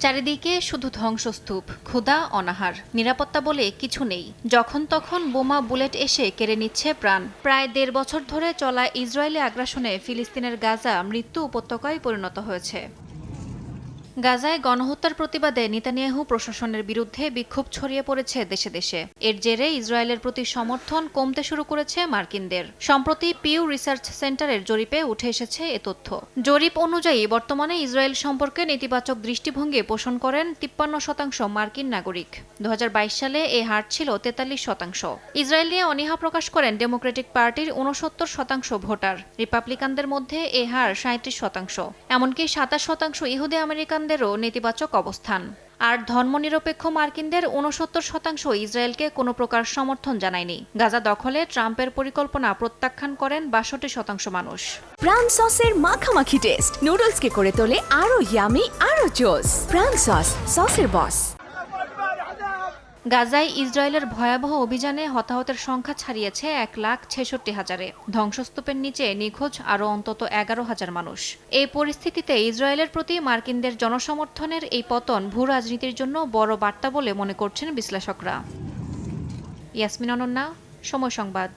চারিদিকে শুধু ধ্বংসস্তূপ, ক্ষুধা, অনাহার, নিরাপত্তা বলে কিছু নেই। যখন তখন বোমা বুলেট এসে কেড়ে নিচ্ছে প্রাণ। প্রায় দেড় বছর ধরে চলা ইসরায়েলি আগ্রাসনে ফিলিস্তিনের গাজা মৃত্যু উপত্যকায় পরিণত হয়েছে। গাজায় গণহত্যার প্রতিবাদে নেতানিয়াহু প্রশাসনের বিরুদ্ধে বিক্ষোভ ছড়িয়ে পড়েছে দেশে দেশে। এর জেরে ইসরায়েলের প্রতি সমর্থন কমতে শুরু করেছে মার্কিনদের। সম্প্রতি পিউ রিসার্চ সেন্টারের জরিপে উঠে এসেছে এ তথ্য। জরিপ অনুযায়ী, বর্তমানে ইসরায়েল সম্পর্কে নেতিবাচক দৃষ্টিভঙ্গি পোষণ করেন তিপ্পান্ন শতাংশ মার্কিন নাগরিক। দু হাজার বাইশ সালে এ হার ছিল তেতাল্লিশ শতাংশ। ইসরায়েল নিয়ে অনীহা প্রকাশ করেন ডেমোক্রেটিক পার্টির উনসত্তর শতাংশ ভোটার। রিপাবলিকানদের মধ্যে এ হার সাঁত্রিশ শতাংশ। এমনকি সাতাশ শতাংশ ইহুদি আমেরিকানদেরও নেতিবাচক অবস্থান। আর ধর্মনিরপেক্ষ মার্কিনদের উনসত্তর শতাংশ ইসরায়েলকে কোনো প্রকার সমর্থন জানায়নি। গাজা দখলে ট্রাম্পের পরিকল্পনা প্রত্যাখ্যান করেন বাষট্টি শতাংশ মানুষ। প্রাণ সসের মাখামাখি টেস্ট। নুডলসকে করে তোলে আরও ইয়ামি, আরও জোস। প্রাণ সস, সসের বস। গাজায় ইসরায়েলের ভয়াবহ অভিযানে হতাহতের সংখ্যা ছাড়িয়েছে এক লাখ ছেষট্টি হাজারে। ধ্বংসস্তূপের নিচে নিখোঁজ আরও অন্তত এগারো হাজার মানুষ। এই পরিস্থিতিতে ইসরায়েলের প্রতি মার্কিনদের জনসমর্থনের এই পতন ভূ রাজনীতির জন্য বড় বার্তা বলে মনে করছেন বিশ্লেষকরা। ইয়াসমিন অনন্যা, সময় সংবাদ।